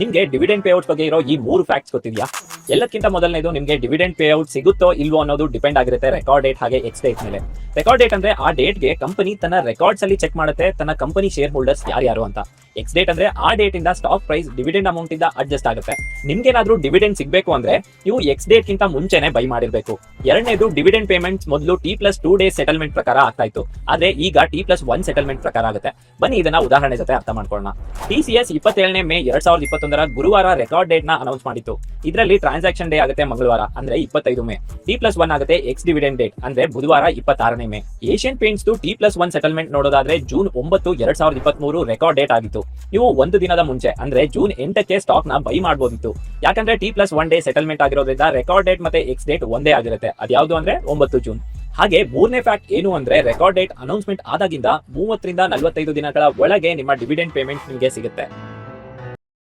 ನಿಮ್ಗೆ dividend payout ಬಗ್ಗೆ ಇರೋ ಈ ಮೂರು ಫ್ಯಾಕ್ಟ್ಸ್ ಗೊತ್ತಿದ್ಯಾ? ಎಲ್ಲಕ್ಕಿಂತ ಮೊದಲನೇದು ನಿಮ್ಗೆ ಡಿವಿಡೆಂಡ್ ಪೇಔಟ್ ಸಿಗುತ್ತೋ ಇಲ್ವೋ ಅನ್ನೋದು ಡಿಪೆಂಡ್ ಆಗಿರುತ್ತೆ ರೆಕಾರ್ಡ್ ಡೇಟ್ ಹಾಗೆ ಎಕ್ಸ್ ಡೇಟ್ ಮೇಲೆ. ರೆಕಾರ್ಡ್ ಡೇಟ್ ಅಂದ್ರೆ ಆ ಡೇಟ್ಗೆ ಕಂಪನಿ ತನ್ನ ರೆಕಾರ್ಡ್ಸ್ ಅಲ್ಲಿ ಚೆಕ್ ಮಾಡುತ್ತೆ, ತನ್ನ ಕಂಪನಿ ಶೇರ್ ಹೋಲ್ಡರ್ಸ್ ಯಾರ್ಯಾರು ಅಂತ. ಎಕ್ಸ್ ಡೇಟ್ ಅಂದ್ರೆ ಆ ಡೇಟ್ ಇಂದ ಸ್ಟಾಕ್ ಪ್ರೈಸ್ ಡಿವಿಡೆಂಡ್ ಅಮೌಂಟ್ ಇಂದ ಅಡ್ಜಸ್ಟ್ ಆಗುತ್ತೆ. ನಿಮ್ಗೇನಾದ್ರೂ ಡಿವಿಡೆಂಡ್ ಸಿಗಬೇಕು ಅಂದ್ರೆ ನೀವು ಎಕ್ಸ್ ಡೇಟ್ ಗಿಂತ ಮುಂಚೆನೆ ಬೈ ಮಾಡಿರಬೇಕು. ಎರಡನೇದು ಡಿವಿಡೆಂಡ್ ಪೇಮೆಂಟ್ ಮೊದಲು T plus two days settlement ಪ್ರಕಾರ ಆಗ್ತಾ ಇತ್ತು. ಆದ್ರೆ ಈಗ ಟಿ ಪ್ಲಸ್ ಒನ್ ಸೆಟಲ್ಮೆಂಟ್ ಪ್ರಕಾರ ಆಗುತ್ತೆ. ಬನ್ನಿ ಇದನ್ನ ಉದಾಹರಣೆ ಜೊತೆ ಅರ್ಥ ಮಾಡ್ಕೊಳ್ಳೋಣ. ಟಿ ಸಿ ಎಸ್ ಇಪ್ಪತ್ತೇಳನೇ ಮೇ ಎರಡ್ ಸಾವಿರದ ಇಪ್ಪತ್ತೊಂದರ ಗುರುವಾರ ರೆಕಾರ್ಡ್ ಡೇಟ್ನ ಅನೌನ್ಸ್ ಮಾಡಿತ್ತು. ಇದರಲ್ಲಿ ಟ್ರಾನ್ಸಾಕ್ಷನ್ ಡೇ ಆಗುತ್ತೆ ಮಂಗಳವಾರ, ಅಂದ್ರೆ ಇಪ್ಪತ್ತೈದು ಮೇ. ಟಿ ಪ್ಲಸ್ ಒನ್ ಆಗುತ್ತೆ ಎಕ್ಸ್ ಡಿವಿಡೆಂಡ್ ಡೇಟ್ ಅಂದ್ರೆ ಬುಧವಾರ ಇಪ್ಪತ್ತಾರನೇ May. Asian Paints T plus one settlement ನೋಡೋದಾದ್ರೆ ಜೂನ್ ಒಂಬತ್ತು, ಎರಡ್ ಸಾವಿರದ ಇಪ್ಪತ್ಮೂರು ರೆಕಾರ್ಡ್ ಡೇಟ್ ಆಗಿತ್ತು. ನೀವು ಒಂದು ದಿನದ ಮುಂಚೆ, ಅಂದ್ರೆ ಜೂನ್ ಎಂಟಕ್ಕೆ ಸ್ಟಾಕ್ನ ಬೈ ಮಾಡಬಹುದಿತ್ತು ಯಾಕಂದ್ರೆ T plus one day settlement ಆಗಿರೋದ್ರಿಂದ ರೆಕಾರ್ಡ್ ಡೇಟ್ ಮತ್ತೆ ಎಕ್ಸ್ ಡೇಟ್ ಒಂದೇ ಆಗಿರುತ್ತೆ. ಅದ್ಯಾವುದು ಅಂದ್ರೆ ಒಂಬತ್ತು ಜೂನ್ ಹಾಗೆ ಮೂರನೇ ಫ್ಯಾಕ್ಟ್ ಏನು ಅಂದ್ರೆ ರೆಕಾರ್ಡ್ ಡೇಟ್ ಅನೌನ್ಸ್ಮೆಂಟ್ ಆದಾಗಿಂದ ಮೂವತ್ತರಿಂದ ನಲವತ್ತೈದು ದಿನಗಳ ಒಳಗೆ ನಿಮ್ಮ ಡಿವಿಡೆಂಡ್ ಪೇಮೆಂಟ್ ನಿಮಗೆ ಸಿಗುತ್ತೆ.